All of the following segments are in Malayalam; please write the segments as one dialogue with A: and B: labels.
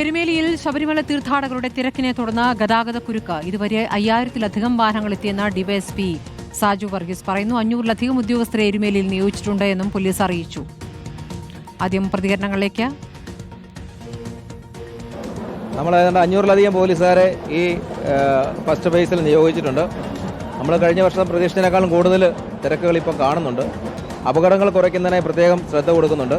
A: എരുമേലിയിൽ ശബരിമല തീർത്ഥാടകരുടെ തിരക്കിനെ തുടർന്ന് ഗതാഗത കുരുക്ക്. ഇതുവരെ അയ്യായിരത്തിലധികം വാഹനങ്ങൾ എത്തിയെന്ന ഡിവൈഎസ്പി സാജു വർഗീസ് പറയുന്നു. അഞ്ഞൂറിലധികം ഉദ്യോഗസ്ഥരെ എരുമേലിയിൽ നിയോഗിച്ചിട്ടുണ്ട് എന്നും പോലീസ് അറിയിച്ചു. ആദ്യം പ്രതികരണങ്ങളിലേക്ക്.
B: നമ്മൾ ഏതാണ്ട് അഞ്ഞൂറിലധികം പോലീസുകാരെ ഈ ഫസ്റ്റ് ഫേസിൽ നിയോഗിച്ചിട്ടുണ്ട്. നമ്മൾ കഴിഞ്ഞ വർഷം പ്രതീക്ഷിച്ചതിനേക്കാളും കൂടുതൽ തിരക്കുകൾ ഇപ്പം കാണുന്നുണ്ട്. അപകടങ്ങൾ കുറയ്ക്കുന്നതിനായി പ്രത്യേകം ശ്രദ്ധ കൊടുക്കുന്നുണ്ട്.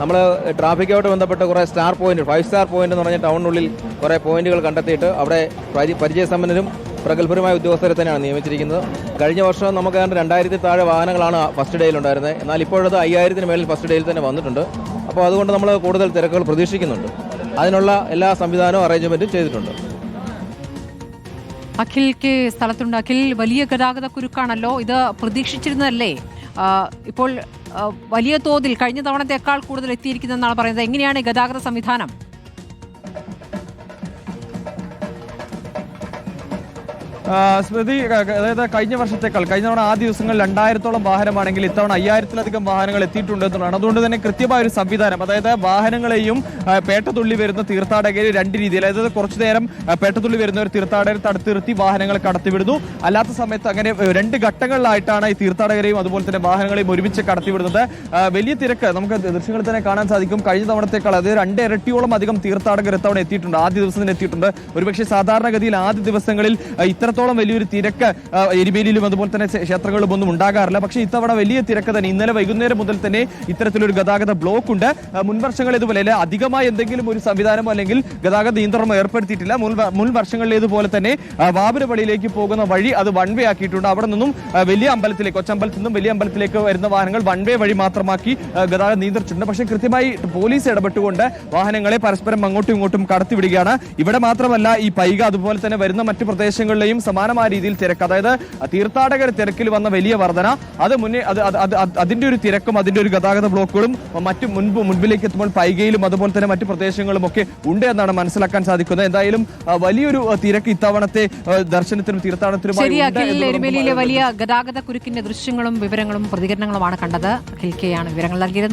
B: നമ്മൾ ട്രാഫിക്കുമായിട്ട് ബന്ധപ്പെട്ട് കുറേ star point five star point എന്ന് പറഞ്ഞ ടൗണിനുള്ളിൽ കുറേ പോയിന്റുകൾ കണ്ടെത്തിയിട്ട് അവിടെ പരി പരിചയസമ്പന്നരും പ്രഗത്ഭരുമായ ഉദ്യോഗസ്ഥരെ തന്നെയാണ് നിയമിച്ചിരിക്കുന്നത്. കഴിഞ്ഞ വർഷം നമുക്ക് രണ്ടായിരത്തി താഴെ വാഹനങ്ങളാണ് ഫസ്റ്റ് ഡേയിൽ ഉണ്ടായിരുന്നത്. എന്നാൽ ഇപ്പോഴത് അയ്യായിരത്തിന് മേളിൽ ഫസ്റ്റ് ഡേയിൽ തന്നെ വന്നിട്ടുണ്ട്. അപ്പോൾ അതുകൊണ്ട് നമ്മൾ കൂടുതൽ തിരക്കുകൾ പ്രതീക്ഷിക്കുന്നുണ്ട്. അതിനുള്ള എല്ലാ സംവിധാനവും അറേഞ്ച്മെന്റും ചെയ്തിട്ടുണ്ട്.
A: അഖിൽ കെ സ്ഥലത്തുണ്ട്. അഖിൽ വലിയ ഗതാഗത കുരുക്കാണല്ലോ. ഇത് പ്രതീക്ഷിച്ചിരുന്നതല്ലേ? ഇപ്പോൾ വലിയ തോതിൽ കഴിഞ്ഞ തവണത്തെക്കാൾ കൂടുതൽ എത്തിയിരിക്കുന്നതെന്നാണ് പറയുന്നത്. എങ്ങനെയാണ് ഗതാഗത സംവിധാനം?
C: സ്മൃതി അതായത് കഴിഞ്ഞ വർഷത്തേക്കാൾ കഴിഞ്ഞ തവണ ആ ദിവസങ്ങളിൽ രണ്ടായിരത്തോളം വാഹനമാണെങ്കിൽ ഇത്തവണ അയ്യായിരത്തിലധികം വാഹനങ്ങൾ എത്തിയിട്ടുണ്ട് എന്നുള്ളതാണ്. അതുകൊണ്ട് തന്നെ കൃത്യമായ ഒരു സംവിധാനം അതായത് വാഹനങ്ങളെയും പേട്ടതുള്ളി വരുന്ന തീർത്ഥാടകരെ രണ്ട് രീതിയിൽ അതായത് കുറച്ചു നേരം പേട്ടതുള്ളി വരുന്ന ഒരു തീർത്ഥാടകരെ തടുത്തിർത്തി വാഹനങ്ങൾ കടത്തിവിടുന്നു. അല്ലാത്ത സമയത്ത് അങ്ങനെ രണ്ട് ഘട്ടങ്ങളിലായിട്ടാണ് ഈ തീർത്ഥാടകരെയും അതുപോലെ തന്നെ വാഹനങ്ങളെയും ഒരുമിച്ച് കടത്തിവിടുന്നത്. വലിയ തിരക്ക് നമുക്ക് ദൃശ്യങ്ങളിൽ തന്നെ കാണാൻ സാധിക്കും. കഴിഞ്ഞ തവണത്തേക്കാൾ അതായത് രണ്ട് ഇരട്ടിയോളം അധികം തീർത്ഥാടകർ ഇത്തവണ എത്തിയിട്ടുണ്ട് ആദ്യ ദിവസം തന്നെ എത്തിയിട്ടുണ്ട്. ഒരുപക്ഷെ സാധാരണഗതിയിൽ ആദ്യ ദിവസങ്ങളിൽ ആ, ഇത്രത്തോളം വലിയൊരു തിരക്ക് എരിവേലിയിലും അതുപോലെ തന്നെ ക്ഷേ- ക്ഷേത്രങ്ങളിലും ഒന്നും ഉണ്ടാകാറില്ല. പക്ഷേ ഇത്തവണ വലിയ തിരക്ക് തന്നെ. ഇന്നലെ വൈകുന്നേരം മുതൽ തന്നെ ഇത്തരത്തിലൊരു ഗതാഗത ബ്ലോക്ക് ഉണ്ട് മുൻവർഷങ്ങൾ ഇതുപോലെ അല്ലെ? അധികമായി എന്തെങ്കിലും ഒരു സംവിധാനമോ അല്ലെങ്കിൽ ഗതാഗത നിയന്ത്രണമോ ഏർപ്പെടുത്തിയിട്ടില്ല. മുൻ വർഷങ്ങളിലേതുപോലെ തന്നെ ആ, വാപുരപള്ളിയിലേക്ക് പോകുന്ന വഴി അത് വൺ വേ ആക്കിയിട്ടുണ്ട്. അവിടെ നിന്നും വലിയ അമ്പലത്തിലേക്ക് കൊച്ചമ്പലത്തിൽ നിന്നും വലിയ അമ്പലത്തിലേക്ക് വരുന്ന വാഹനങ്ങൾ വൺ വേ വഴി മാത്രമാക്കി ഗതാഗതം നിയന്ത്രിച്ചിട്ടുണ്ട്. പക്ഷേ കൃത്യമായി പോലീസ് ഇടപെട്ടുകൊണ്ട് വാഹനങ്ങളെ പരസ്പരം അങ്ങോട്ടും ഇങ്ങോട്ടും കടത്തിവിടുകയാണ്. ഇവിടെ മാത്രമല്ല ഈ പൈക അതുപോലെ തന്നെ വരുന്ന മറ്റു പ്രദേശങ്ങളിലെയും സമാനമായ രീതിയിൽ തിരക്ക്. അതായത് തീർത്ഥാടകർ തിരക്കിൽ വന്ന വലിയ വർധന. അത് മുന്നേ അത് അത് അത് അത് അതിന്റെ ഒരു തിരക്കും അതിന്റെ ഒരു ഗതാഗത ബ്ലോക്കുകളും മറ്റു മുൻപ് മുൻപിലേക്ക് എത്തുമ്പോൾ പൈകയിലും അതുപോലെ തന്നെ മറ്റു പ്രദേശങ്ങളും ഒക്കെ ഉണ്ട് എന്നാണ് മനസ്സിലാക്കാൻ സാധിക്കുന്നത്. എന്തായാലും വലിയൊരു തിരക്ക് ഇത്തവണത്തെ ദർശനത്തിനും തീർത്ഥാടനത്തിനും
A: വലിയ ഗതാഗത കുരുക്കിന്റെ ദൃശ്യങ്ങളും വിവരങ്ങളും പ്രതികരണങ്ങളുമാണ് കണ്ടത്. അഖിൽ വിവരങ്ങൾ നൽകിയത്